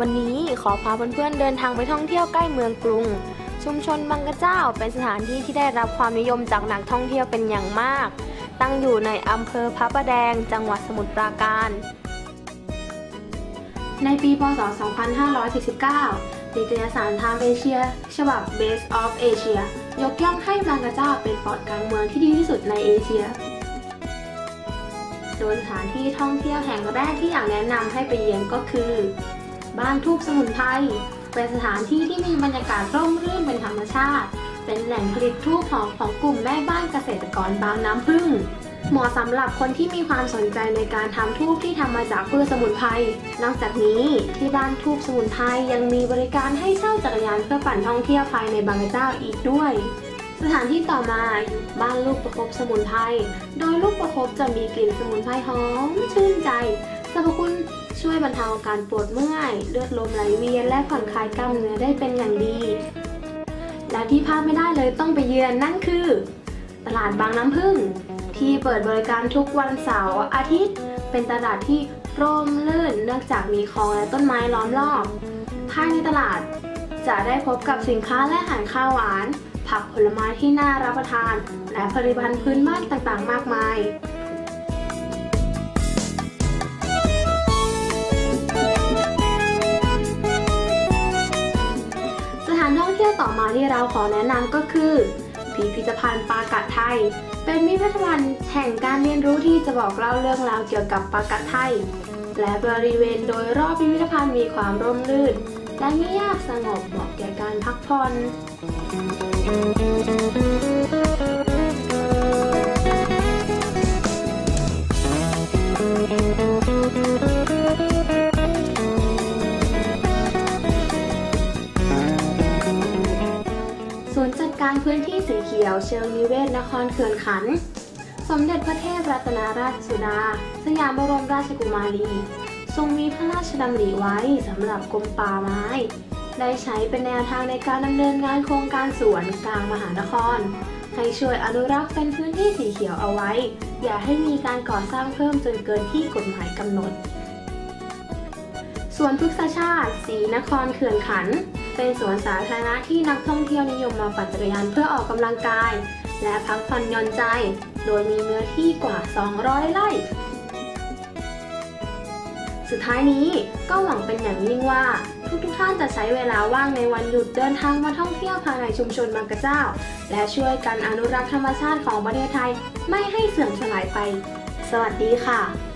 วันนี้ขอพาเพื่อนๆเดินทางไปท่องเที่ยวใกล้เมืองกรุง ชุมชนบางกระเจ้าเป็นสถานที่ที่ได้รับความนิยมจากนักท่องเที่ยวเป็นอย่างมาก ตั้งอยู่ในอำเภอพระประแดง จังหวัดสมุทรปราการ ในปี พศ 2549 นิตยสารทม์เอเชีย ฉบับ Best of Asia ยกย่องให้บางกระเจ้าเป็นปอดกลางเมืองที่ดีที่สุดในเอเชียโดยสถานที่ท่องเที่ยวแห่งแรกที่อยากแนะนำให้ไปเยือนก็คือ บ้านทูบสมุนไพรเป็นสถานที่ที่มีบรรยากาศร่มรื่นเป็นธรรมชาติ เป็นแหล่งผลิตทูบหอมของกลุ่มแม่บ้านเกษตรกรบางน้ำพึ่งเหมาะสำหรับคนที่มีความสนใจในการทำทูบที่ทำมาจากพืชสมุนไพร นอกจากนี้ที่บ้านทูบสมุนไพรยังมีบริการให้เช่าจักรยานเพื่อปั่นท่องเที่ยวภายในบางกระเจ้าอีกด้วย สถานที่ต่อมาบ้านลูกประคบสมุนไพร โดยลูกประคบจะมีกลิ่นสมุนไพรหอมชื่นใจ สรรพคุณช่วยบรรเทาอาการปวดเมื่อยเลือดลมไหลเวียนและผ่อนคลายกล้ามเนื้อได้เป็นอย่างดี และที่พลาดไม่ได้เลยต้องไปเยือนนั่นคือ ตลาดบางน้ำพึ่ง ที่เปิดบริการทุกวันเสาร์อาทิตย์ เป็นตลาดที่ร่มรื่นเนื่องจากมีคลองและต้นไม้ล้อมรอบ ภายในตลาดจะได้พบกับสินค้าและอาหารข้าวหวาน ผักผลไม้ที่น่ารับประทาน และผลิตภัณฑ์พื้นบ้านต่างๆ มากมายานท่องเที่ยวต่อมาที่เราขอแนะนำก็คือ พิพิธภัณฑ์ปากัดไทย เป็นพิพิธภัณฑ์แห่งการเรียนรู้ที่จะบอกเล่าเรื่องราวเกี่ยวกับปากัดไทย และบริเวณโดยรอบพิพิธภัณฑ์มีความร่มรื่น และเงียบสงบเหมาะแก่การพักผ่อน ดการพื้นที่สีเขียวเชิงนิเวศนครเขื่อนขัน สมเด็จพระเทพรัตนราชสุดา สยามบรมราชกุมารี ทรงมีพระราชดำริไว้สำหรับกรมป่าไม้ ได้ใช้เป็นแนวทางในการดำเนินงานโครงการสวนกลางมหานคร ให้ช่วยอนุรักษ์เป็นพื้นที่สีเขียวเอาไว้ อย่าให้มีการก่อสร้างเพิ่มจนเกินที่กฎหมายกำหนด สวนพฤกษชาติสีนครเขื่อนขัน เป็นสวนสาธารณะที่นักท่องเที่ยวนิยมมาปั่นจักรยานเพื่อออกกำลังกาย และพักผ่อนหย่อนใจ โดยมีเนื้อที่กว่า 200 ไร่ สุดท้ายนี้ก็หวังเป็นอย่างยิ่งว่า ทุกๆท่านจะใช้เวลาว่างในวันหยุดเดินทางมาท่องเที่ยวภายในชุมชนบางกระเจ้า และช่วยกันอนุรักษ์ธรรมชาติของประเทศไทยไม่ให้เสื่อมสลายไป สวัสดีค่ะ